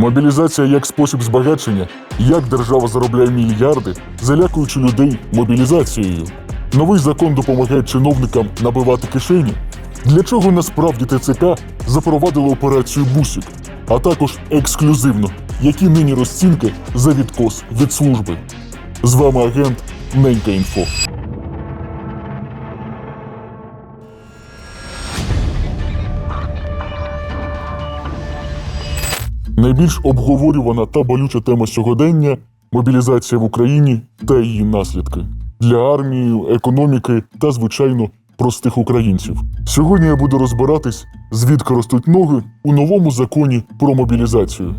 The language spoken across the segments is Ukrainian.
Мобілізація як спосіб збагачення, як держава заробляє мільярди, залякуючи людей мобілізацією. Новий закон допомагає чиновникам набивати кишені. Для чого насправді ТЦК запровадило операцію Бусік, а також ексклюзивно, які нині розцінки за відкос від служби. З вами агент Ненька Інфо. Найбільш обговорювана та болюча тема сьогодення мобілізація в Україні та її наслідки для армії, економіки та, звичайно, простих українців. Сьогодні я буду розбиратись, звідки ростуть ноги у новому законі про мобілізацію,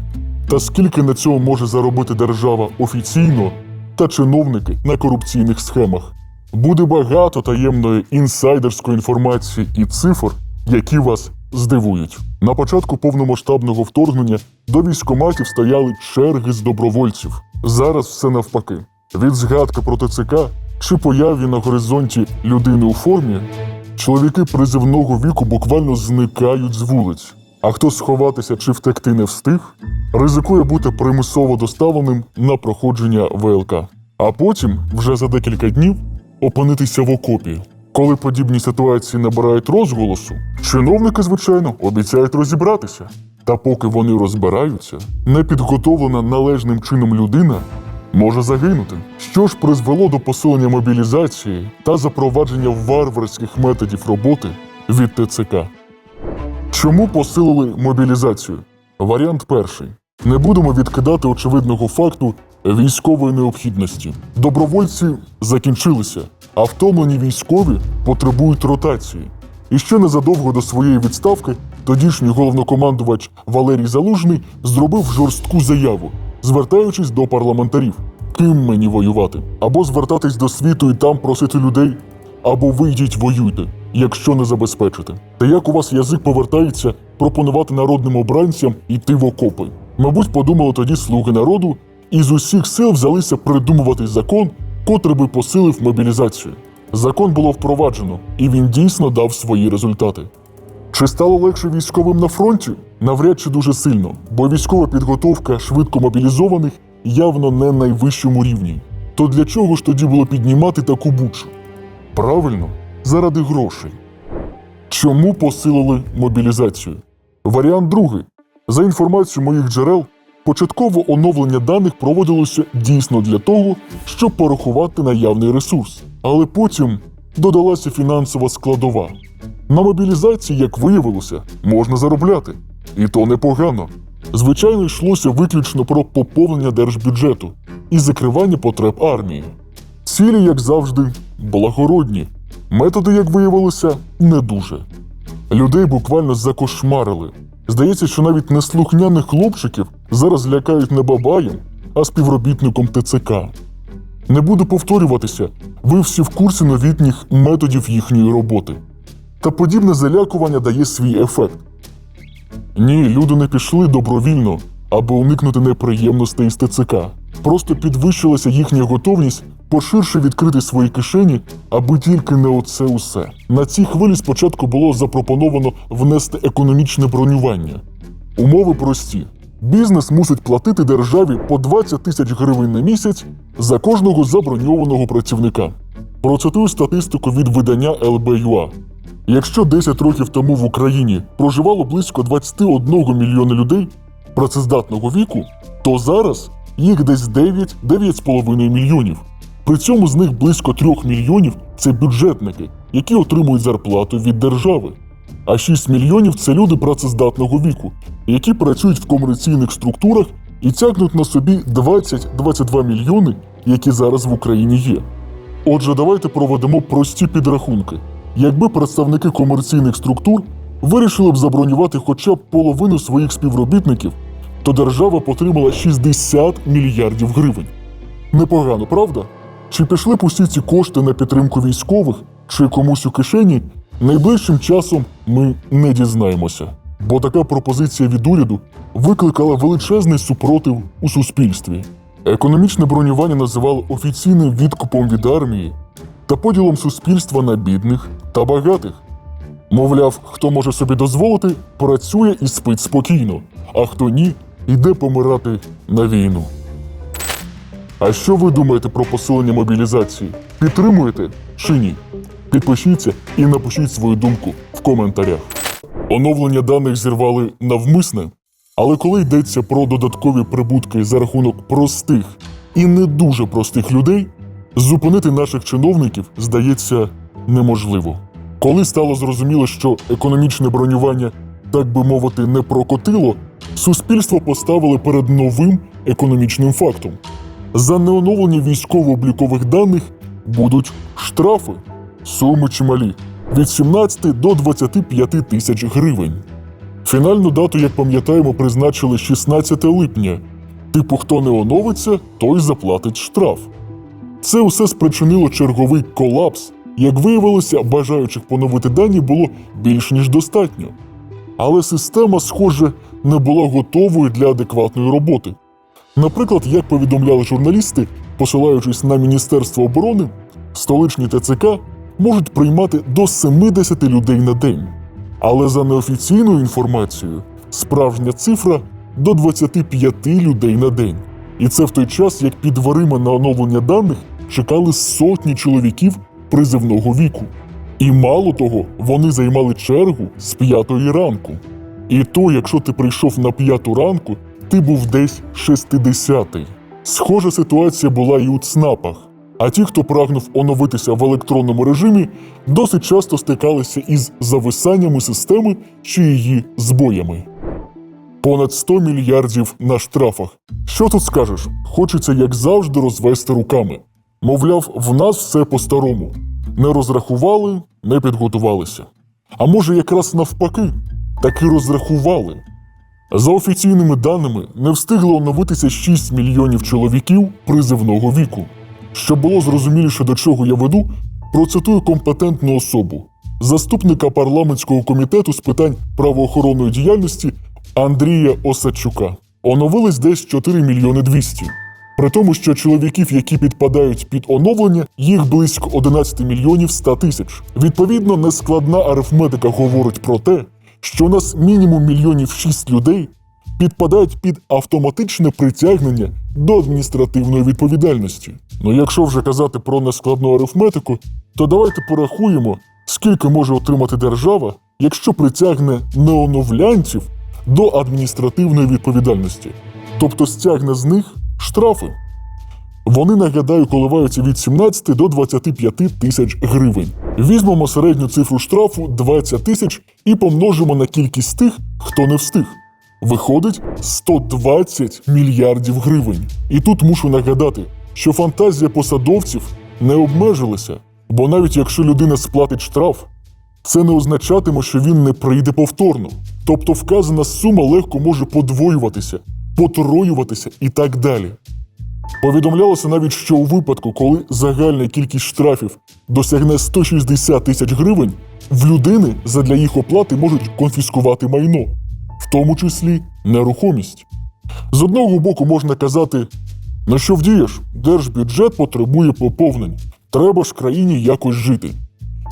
та скільки на цьому може заробити держава офіційно та чиновники на корупційних схемах. Буде багато таємної інсайдерської інформації і цифр, які вас здивують. На початку повномасштабного вторгнення до військоматів стояли черги з добровольців. Зараз все навпаки. Від згадки про ТЦК чи появі на горизонті людини у формі, чоловіки призивного віку буквально зникають з вулиць. А хто сховатися чи втекти не встиг, ризикує бути примусово доставленим на проходження ВЛК. А потім, вже за декілька днів, опинитися в окопі. Коли подібні ситуації набирають розголосу, чиновники, звичайно, обіцяють розібратися. Та поки вони розбираються, непідготовлена належним чином людина може загинути. Що ж призвело до посилення мобілізації та запровадження варварських методів роботи від ТЦК? Чому посилили мобілізацію? Варіант перший. Не будемо відкидати очевидного факту військової необхідності. Добровольці закінчилися, а втомлені військові потребують ротації. І ще незадовго до своєї відставки тодішній головнокомандувач Валерій Залужний зробив жорстку заяву, звертаючись до парламентарів: ким мені воювати? Або звертатись до світу і там просити людей, або вийдіть воюйте, якщо не забезпечите. Та як у вас язик повертається пропонувати народним обранцям йти в окопи? Мабуть, подумали тоді слуги народу і з усіх сил взялися придумувати закон, котрий би посилив мобілізацію. Закон було впроваджено, і він дійсно дав свої результати. Чи стало легше військовим на фронті? Навряд чи дуже сильно, бо військова підготовка швидко мобілізованих явно не на найвищому рівні. То для чого ж тоді було піднімати таку бучу? Правильно, заради грошей. Чому посилили мобілізацію? Варіант другий. За інформацією моїх джерел, початково оновлення даних проводилося дійсно для того, щоб порахувати наявний ресурс. Але потім додалася фінансова складова. На мобілізації, як виявилося, можна заробляти. І то непогано. Звичайно, йшлося виключно про поповнення держбюджету і закривання потреб армії. Цілі, як завжди, благородні. Методи, як виявилося, не дуже. Людей буквально закошмарили. Здається, що навіть неслухняних хлопчиків зараз лякають не бабаєм, а співробітником ТЦК. Не буду повторюватися, ви всі в курсі новітніх методів їхньої роботи. Та подібне залякування дає свій ефект. Ні, люди не пішли добровільно, аби уникнути неприємностей з ТЦК. Просто підвищилася їхня готовність поширше відкрити свої кишені, аби тільки не оце усе. На цій хвилі спочатку було запропоновано внести економічне бронювання. Умови прості: бізнес мусить платити державі по 20 тисяч гривень на місяць за кожного заброньованого працівника. Процитую статистику від видання ЛБЮА. Якщо 10 років тому в Україні проживало близько 21 мільйона людей працездатного віку, то зараз їх десь 9-9,5 мільйонів. При цьому з них близько 3 мільйонів це бюджетники, які отримують зарплату від держави. А 6 мільйонів це люди працездатного віку, які працюють в комерційних структурах і тягнуть на собі 20-22 мільйони, які зараз в Україні є. Отже, давайте проведемо прості підрахунки. Якби представники комерційних структур вирішили б забронювати хоча б половину своїх співробітників, то держава потримала 60 мільярдів гривень. Непогано, правда? Чи пішли б усі ці кошти на підтримку військових чи комусь у кишені? Найближчим часом ми не дізнаємося, бо така пропозиція від уряду викликала величезний супротив у суспільстві. Економічне бронювання називали офіційним відкупом від армії та поділом суспільства на бідних та багатих. Мовляв, хто може собі дозволити, працює і спить спокійно, а хто ні, йде помирати на війну. А що ви думаєте про посилення мобілізації? Підтримуєте чи ні? Підпишіться і напишіть свою думку в коментарях. Оновлення даних зірвали навмисне, але коли йдеться про додаткові прибутки за рахунок простих і не дуже простих людей, зупинити наших чиновників здається неможливо. Коли стало зрозуміло, що економічне бронювання, так би мовити, не прокотило, суспільство поставили перед новим економічним фактом. За неоновлення військово-облікових даних будуть штрафи, суми чималі від 17 до 25 тисяч гривень. Фінальну дату, як пам'ятаємо, призначили 16 липня. Типу, хто не оновиться, той заплатить штраф. Це усе спричинило черговий колапс. Як виявилося, бажаючих поновити дані було більш ніж достатньо. Але система, схоже, не була готовою для адекватної роботи. Наприклад, як повідомляли журналісти, посилаючись на Міністерство оборони, столичні ТЦК можуть приймати до 70 людей на день. Але за неофіційною інформацією, справжня цифра до 25 людей на день. І це в той час, як під дверима на оновлення даних чекали сотні чоловіків призивного віку. І мало того, вони займали чергу з п'ятої ранку. І то, якщо ти прийшов на п'яту ранку, ти був десь 60-й. Схожа ситуація була і у ЦНАПах. А ті, хто прагнув оновитися в електронному режимі, досить часто стикалися із зависаннями системи чи її збоями. Понад 100 мільярдів на штрафах. Що тут скажеш? Хочеться, як завжди, розвести руками. Мовляв, в нас все по-старому. Не розрахували, не підготувалися. А може, якраз навпаки, таки розрахували. За офіційними даними, не встигло оновитися 6 мільйонів чоловіків призивного віку. Щоб було зрозуміліше, до чого я веду, процитую компетентну особу, заступника парламентського комітету з питань правоохоронної діяльності Андрія Осадчука. Оновились десь 4 мільйони 200. При тому, що чоловіків, які підпадають під оновлення, їх близько 11 мільйонів 100 тисяч. Відповідно, нескладна арифметика говорить про те, що у нас мінімум мільйонів 6 людей підпадають під автоматичне притягнення до адміністративної відповідальності. Ну якщо вже казати про нескладну арифметику, то давайте порахуємо, скільки може отримати держава, якщо притягне неоновлянців до адміністративної відповідальності, тобто стягне з них штрафи. Вони, нагадаю, коливаються від 17 до 25 тисяч гривень. Візьмемо середню цифру штрафу 20 тисяч і помножимо на кількість тих, хто не встиг. Виходить 120 мільярдів гривень. І тут мушу нагадати, що фантазія посадовців не обмежилася, бо навіть якщо людина сплатить штраф, це не означатиме, що він не прийде повторно. Тобто вказана сума легко може подвоюватися, потроюватися і так далі. Повідомлялося навіть, що у випадку, коли загальна кількість штрафів досягне 160 тисяч гривень, в людини задля їх оплати можуть конфіскувати майно, в тому числі нерухомість. З одного боку можна казати, ну що вдієш, держбюджет потребує поповнень, треба ж країні якось жити.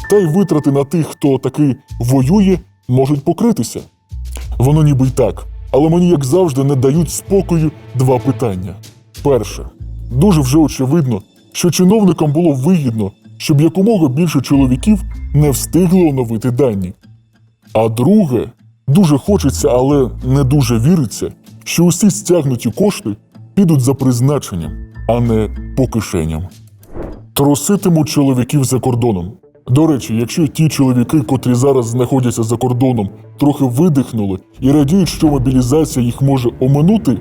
Та й витрати на тих, хто таки воює, можуть покритися. Воно ніби й так, але мені, як завжди, не дають спокою два питання. Перше, дуже вже очевидно, що чиновникам було вигідно, щоб якомога більше чоловіків не встигли оновити дані. А друге, дуже хочеться, але не дуже віриться, що усі стягнуті кошти підуть за призначенням, а не по кишеням. Труситимуть чоловіків за кордоном. До речі, якщо ті чоловіки, котрі зараз знаходяться за кордоном, трохи видихнули і радіють, що мобілізація їх може оминути,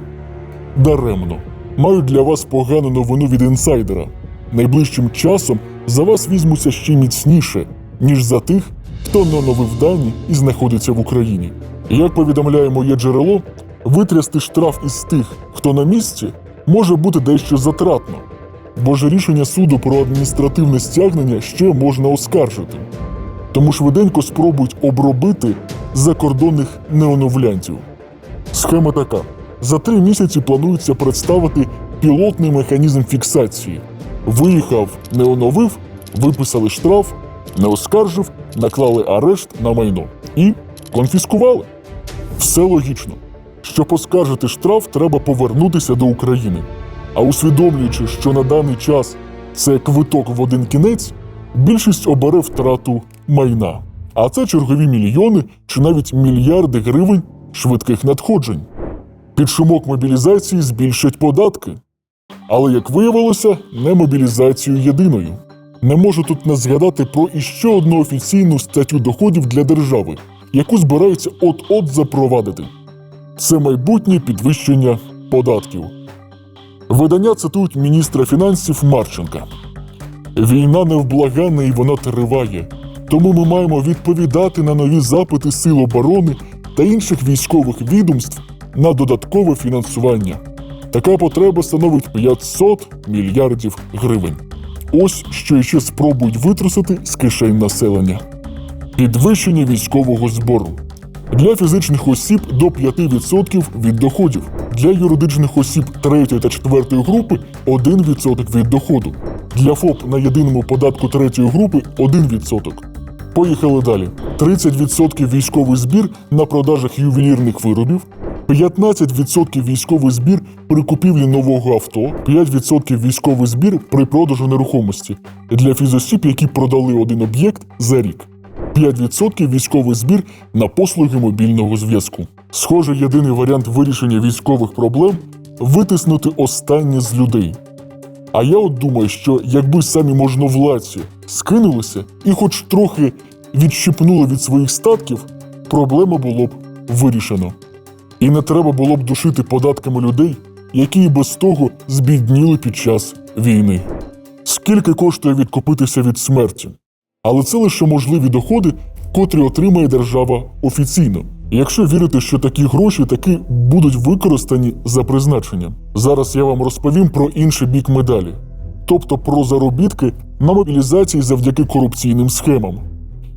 даремно. Маю для вас погану новину від інсайдера. Найближчим часом за вас візьмуться ще міцніше, ніж за тих, хто не оновив дані і знаходиться в Україні. Як повідомляє моє джерело, витрясти штраф із тих, хто на місці, може бути дещо затратно, бо ж рішення суду про адміністративне стягнення ще можна оскаржити. Тому швиденько спробують обробити закордонних неоновлянців. Схема така: за три місяці планується представити пілотний механізм фіксації. Виїхав, не оновив, виписали штраф, не оскаржив, наклали арешт на майно і конфіскували. Все логічно. Щоб поскаржити штраф, треба повернутися до України. А усвідомлюючи, що на даний час це квиток в один кінець, більшість обере втрату майна. А це чергові мільйони чи навіть мільярди гривень швидких надходжень. Під шумок мобілізації збільшать податки. Але, як виявилося, не мобілізацію єдиною. Не можу тут не згадати про іще одну офіційну статтю доходів для держави, яку збираються от-от запровадити. Це майбутнє підвищення податків. Видання цитують міністра фінансів Марченка. Війна невблаганна і вона триває. Тому ми маємо відповідати на нові запити Сил оборони та інших військових відомств на додаткове фінансування. Така потреба становить 500 мільярдів гривень. Ось що ще спробують витрусити з кишень населення. Підвищення військового збору. Для фізичних осіб до 5% від доходів. Для юридичних осіб 3 та 4 групи 1% від доходу. Для ФОП на єдиному податку 3 групи 1%. Поїхали далі. 30% військовий збір на продажах ювелірних виробів, 15% військовий збір при купівлі нового авто, 5% військовий збір при продажу нерухомості для фізосіб, які продали один об'єкт за рік. 5% військовий збір на послуги мобільного зв'язку. Схоже, єдиний варіант вирішення військових проблем витиснути останнє з людей. А я от думаю, що якби самі можновладці скинулися і хоч трохи відщипнули від своїх статків, проблема було б вирішено. І не треба було б душити податками людей, які і без того збідніли під час війни. Скільки коштує відкупитися від смерті? Але це лише можливі доходи, котрі отримає держава офіційно. Якщо вірити, що такі гроші таки будуть використані за призначенням. Зараз я вам розповім про інший бік медалі, тобто про заробітки на мобілізації завдяки корупційним схемам.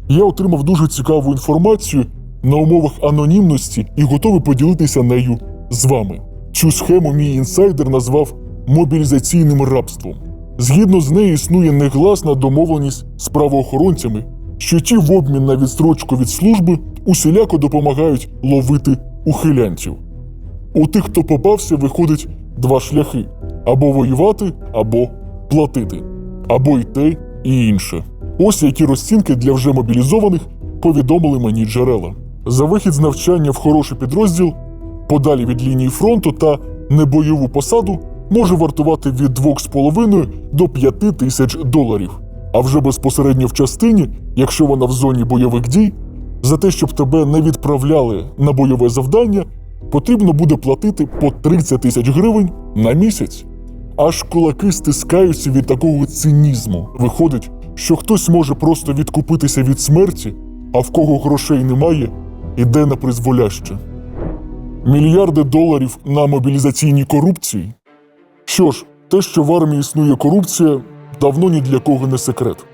Я отримав дуже цікаву інформацію на умовах анонімності і готовий поділитися нею з вами. Цю схему мій інсайдер назвав мобілізаційним рабством. Згідно з нею існує негласна домовленість з правоохоронцями, що ті в обмін на відстрочку від служби усіляко допомагають ловити ухилянців. У тих, хто попався, виходить два шляхи: або воювати, або платити, або й те, і інше. Ось які розцінки для вже мобілізованих повідомили мені джерела. За вихід з навчання в хороший підрозділ, подалі від лінії фронту та небойову посаду може вартувати від 2,5 до 5 тисяч доларів. А вже безпосередньо в частині, якщо вона в зоні бойових дій, за те, щоб тебе не відправляли на бойове завдання, потрібно буде платити по 30 тисяч гривень на місяць. Аж кулаки стискаються від такого цинізму. Виходить, що хтось може просто відкупитися від смерті, а в кого грошей немає, іде на призволяще. Мільярди доларів на мобілізаційній корупції. Що ж, те, що в армії існує корупція, давно ні для кого не секрет.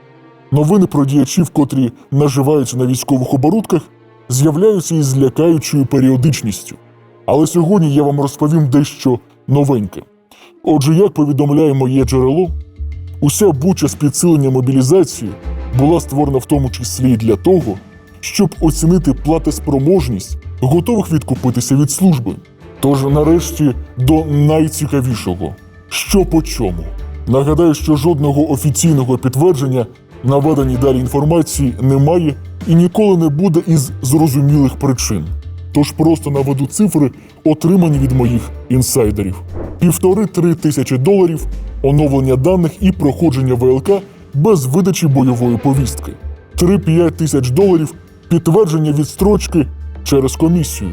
Новини про діячів, котрі наживаються на військових оборудках, з'являються із лякаючою періодичністю. Але сьогодні я вам розповім дещо новеньке. Отже, як повідомляє моє джерело, уся буча з підсилення мобілізації була створена в тому числі і для того, щоб оцінити платоспроможність готових відкупитися від служби. Тож, нарешті, до найцікавішого що по чому. Нагадаю, що жодного офіційного підтвердження наведеній далі інформації немає і ніколи не буде із зрозумілих причин. Тож просто наведу цифри, отримані від моїх інсайдерів: півтори-три тисячі доларів, оновлення даних і проходження ВЛК без видачі бойової повістки, 3-5 тисяч доларів підтвердження відстрочки через комісію,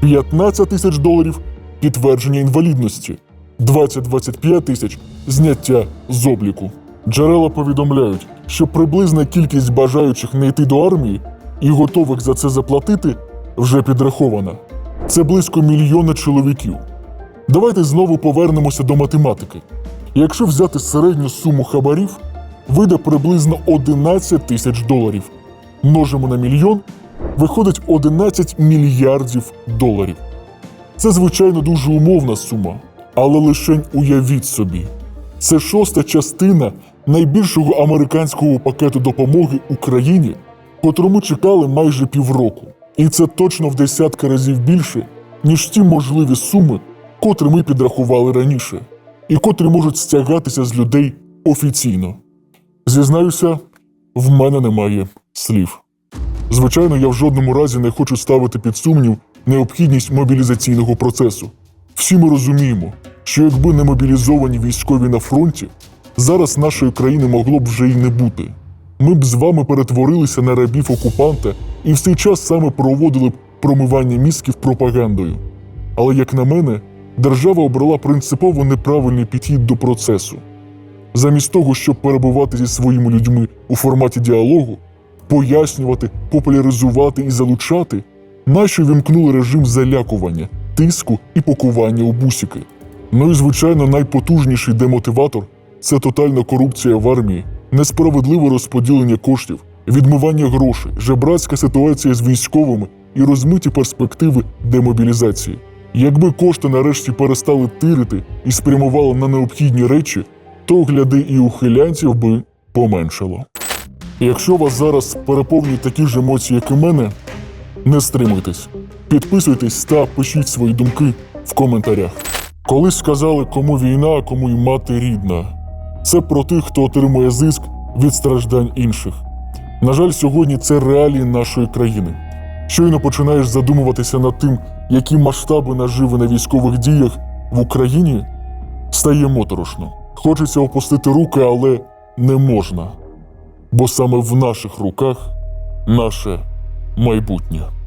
15 тисяч доларів підтвердження інвалідності, 20-25 тисяч зняття з обліку. Джерела повідомляють, що приблизна кількість бажаючих не йти до армії і готових за це заплатити вже підрахована. Це близько мільйона чоловіків. Давайте знову повернемося до математики. Якщо взяти середню суму хабарів, вийде приблизно 11 тисяч доларів. Множимо на мільйон, виходить 11 мільярдів доларів. Це, звичайно, дуже умовна сума, але лишень уявіть собі. Це шоста частина найбільшого американського пакету допомоги Україні, котрому чекали майже півроку. І це точно в десятки разів більше, ніж ті можливі суми, котрі ми підрахували раніше, і котрі можуть стягатися з людей офіційно. Зізнаюся, в мене немає слів. Звичайно, я в жодному разі не хочу ставити під сумнів необхідність мобілізаційного процесу. Всі ми розуміємо, що якби не мобілізовані військові на фронті, зараз нашої країни могло б вже й не бути. Ми б з вами перетворилися на рабів окупанта і в цей час саме проводили б промивання мізків пропагандою. Але, як на мене, держава обрала принципово неправильний підхід до процесу. Замість того, щоб перебувати зі своїми людьми у форматі діалогу, пояснювати, популяризувати і залучати, наші вімкнули режим залякування, тиску і пакування у бусики. Ну і, звичайно, найпотужніший демотиватор це тотальна корупція в армії, несправедливе розподілення коштів, відмивання грошей, жебрацька ситуація з військовими і розмиті перспективи демобілізації. Якби кошти нарешті перестали тирити і спрямували на необхідні речі, то гляди і ухилянців би поменшало. Якщо вас зараз переповнюють такі ж емоції, як і мене, не стримуйтесь, підписуйтесь та пишіть свої думки в коментарях. Колись сказали, кому війна, а кому й мати рідна. Це про тих, хто отримує зиск від страждань інших. На жаль, сьогодні це реалії нашої країни. Щойно починаєш задумуватися над тим, які масштаби наживи на військових діях в Україні, стає моторошно. Хочеться опустити руки, але не можна. Бо саме в наших руках наше майбутнє.